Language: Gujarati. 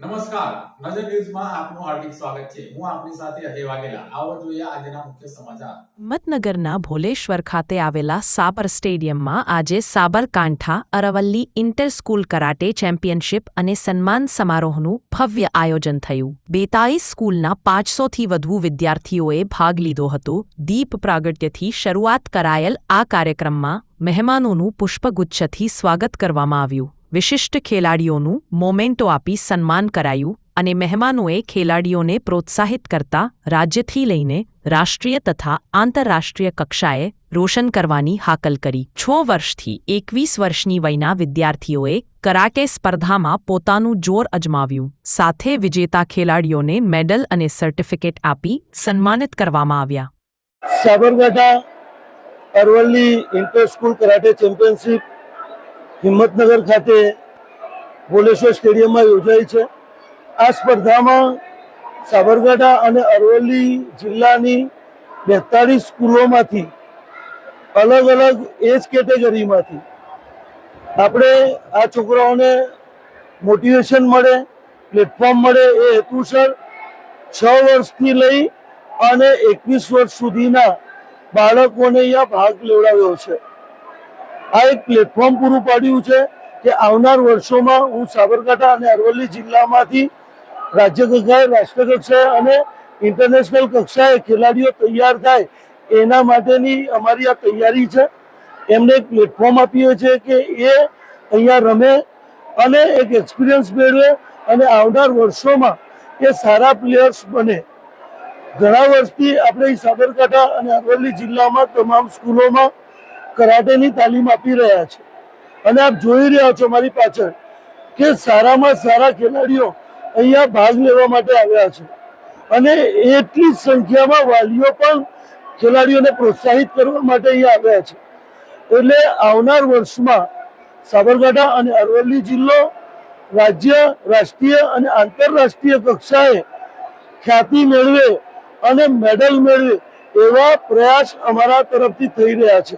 નમસ્કાર. નજર ન્યૂઝમાં આપનું હાર્દિક સ્વાગત છે. હું આપની સાથે અજય વાઘેલા. આવો જોઈએ આજના મુખ્ય સમાચાર. મતનગરના ભોલેશ્વર ખાતે આવેલા સાબર સ્ટેડિયમમાં આજે Sabarkantha, Aravalli inter school karate championship અને સન્માન સમારોહનું ભવ્ય આયોજન થયું. બેતાલીસ સ્કૂલના પાંચસોથી વધુ વિદ્યાર્થીઓએ ભાગ લીધો હતો. દીપ પ્રાગટ્યથી શરૂઆત કરાયેલ આ કાર્યક્રમમાં મહેમાનોનું પુષ્પગુચ્છથી સ્વાગત કરવામાં આવ્યું. વિશિષ્ટ ખેલાડીઓનું મોમેન્ટો આપી સન્માન કરાયું અને મહેમાનોએ ખેલાડીઓને પ્રોત્સાહિત કરતા રાજ્યથી લઈને રાષ્ટ્રીય તથા આંતરરાષ્ટ્રીય કક્ષાએ રોશન કરવાની હાકલ કરી. છ વર્ષથી એકવીસ વર્ષની વયના વિદ્યાર્થીઓએ કરાટે સ્પર્ધામાં પોતાનું જોર અજમાવ્યું. સાથે વિજેતા ખેલાડીઓને મેડલ અને સર્ટિફિકેટ આપી સન્માનિત કરવામાં આવ્યા. Sabarkantha Aravalli inter school karate championship Himmatnagar ખાતે ભોલેશ્વર સ્ટેડિયમમાં યોજાઈ છે. આ સ્પર્ધામાં સાબરકાંઠા અને અરવલ્લી જિલ્લાની બેતાળીસ સ્કૂલોમાંથી અલગ અલગ એજ કેટેગરીમાંથી આપણે આ છોકરાઓને મોટિવેશન મળે, પ્લેટફોર્મ મળે એ હેતુસર છ વર્ષથી લઈ અને એકવીસ વર્ષ સુધીના બાળકોને અહીંયા ભાગ લેવડાવ્યો છે. આ એક પ્લેટફોર્મ પૂરું પાડ્યું છે કે આવનાર વર્ષોમાં હું સાબરકાંઠા અને અરવલ્લી જિલ્લામાંથી રાજ્ય કક્ષાએ, રાષ્ટ્ર કક્ષાએ અને ઇન્ટરનેશનલ કક્ષાએ ખેલાડીઓ તૈયાર થાય એના માટેની અમારી આ તૈયારી છે. એમને એક પ્લેટફોર્મ આપીએ છીએ કે એ અહીંયા રમે અને એક એક્સપિરિયન્સ મેળવે અને આવનાર વર્ષોમાં એ સારા પ્લેયર્સ બને. ઘણા વર્ષથી આપણે સાબરકાંઠા અને અરવલ્લી જિલ્લામાં તમામ સ્કૂલોમાં કરાટેની તાલીમ આપી રહ્યા છે. અને આપ જોઈ રહ્યા છો મારી પાછળ કે સારામાં સારા ખેલાડીઓ અહીંયા ભાગ લેવા માટે આવ્યા છે. અને એટલી સંખ્યામાં વાલીઓ પણ ખેલાડીઓને પ્રોત્સાહિત કરવા માટે અહીંયા આવ્યા છે. એટલે આવનાર વર્ષમાં સાબરકાંઠા અને અરવલ્લી જિલ્લો રાજ્ય, રાષ્ટ્રીય અને આંતરરાષ્ટ્રીય કક્ષાએ ખ્યાતિ મેળવે અને મેડલ મેળવે એવા પ્રયાસ અમારા તરફથી થઈ રહ્યા છે.